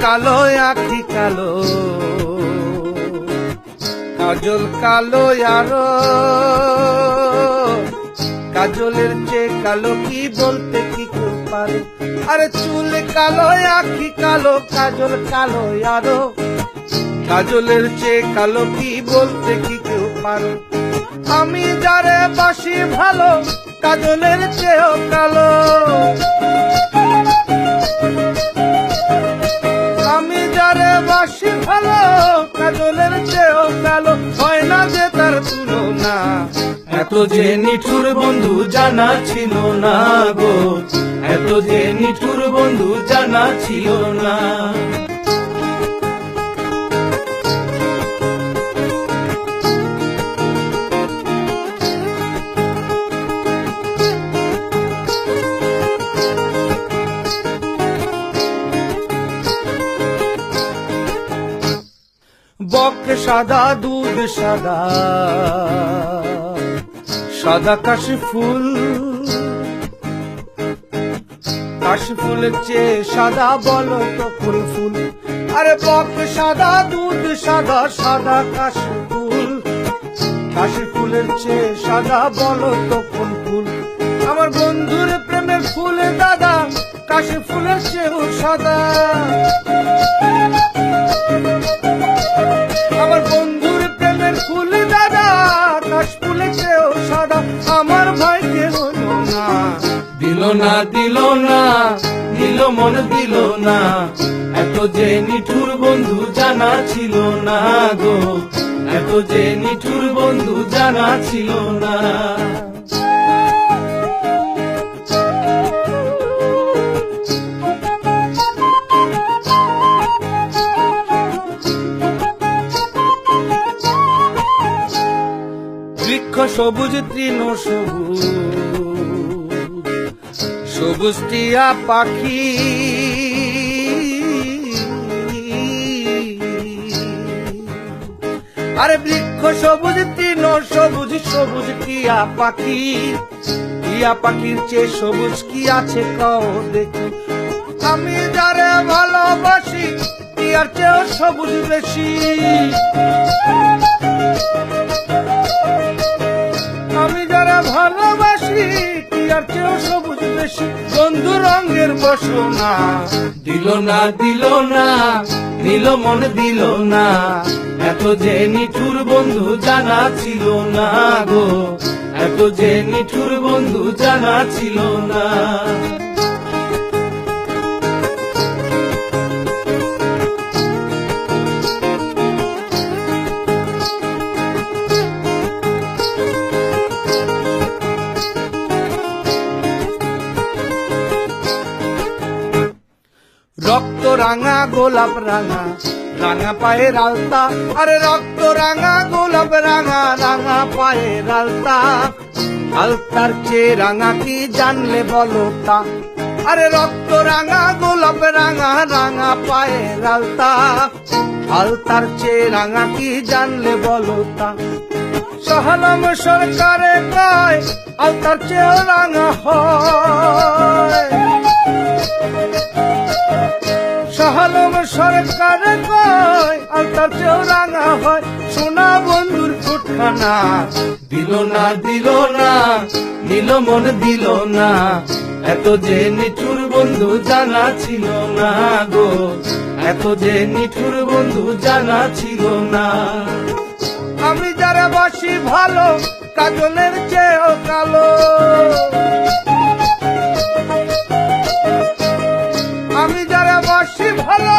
কালো, আখি কালো। কাজল কালো আরও। কাজলের চেয়ে কালো কি বলতে কি কেউ পারে? আরে চুল কালো, আখি কালো, কাজল কালো আরও। কাজলের চেয়ে কালো কি বলতে কি কেউ পারে? আমি যারে বাসি ভালো, কাজলের চেয়েও কালো। যারে বাসি ভালো, কাজলের চেয়েও কালো হয় না যে তার তুলনা। এত যে নিঠুর বন্ধু জানা ছিল না গো, এত যে নিঠুর বন্ধু জানা ছিল না। বক সাদা, দুধ সাদা। সাদা কাশি ফুল কাশি ফুলের চেয়ে সাদা বলো তো ফুল ফুল। আরে বক সাদা, দুধ সাদা সাদা কাশি ফুল কাশি ফুলের চেয়ে সাদা বলো তো ফুল ফুল। আমার বন্ধুর প্রেমের ফুল দাদা কাশি ফুলের চেয়েও সাদা। দিল না, দিল মন দিল না। এত যে নিঠুর বন্ধু জানা ছিল না গো, এত যে নিঠুর বন্ধু জানা ছিল না। বৃক্ষ সবুজ, তৃণ সবুজ। সবুজ পাখি। আরে বৃক্ষ সবুজ, তৃণ সবুজ সবুজ টিয়া পাখি। টিয়া পাখির চেয়ে সবুজ কি আছে কও দেখি। আমি যারে ভালোবাসি টিয়ার চেয়েও সবুজ বেশি। টিয়ার চেয়েও সবুজ বেশি। বন্ধু রঙের বসনা। দিল না দিল না, দিল মন দিল না। এত যে নিঠুর বন্ধু জানা ছিল না গো। এত যে নিঠুর বন্ধু জানা ছিল না। রাঙা গোলাপ রাঙা রাঙা পায়ের আলতা। আরে রক্ত রাঙা, গোলাপ রাঙা রাঙা পায়ের আলতা। আলতার চেয়ে রাঙা কি জানলে বলো তা? আরে রক্ত রাঙা, গোলাপ রাঙা রাঙা পায়ের আলতা। আলতার চেয়ে রাঙা কি জানলে বলো তা? সহলম সরকারে কয়, আলতার চেয়েও রাঙা হয়। খানা দিল না দিল না, নিল মন দিল না। এত যে নিঠুর বন্ধু জানা ছিল না গো। এত যে নিঠুর বন্ধু জানা ছিল না। আমি যারা বাসি ভালো, কাজলের চেয়েও কালো। আমি যারা বাসি ভালো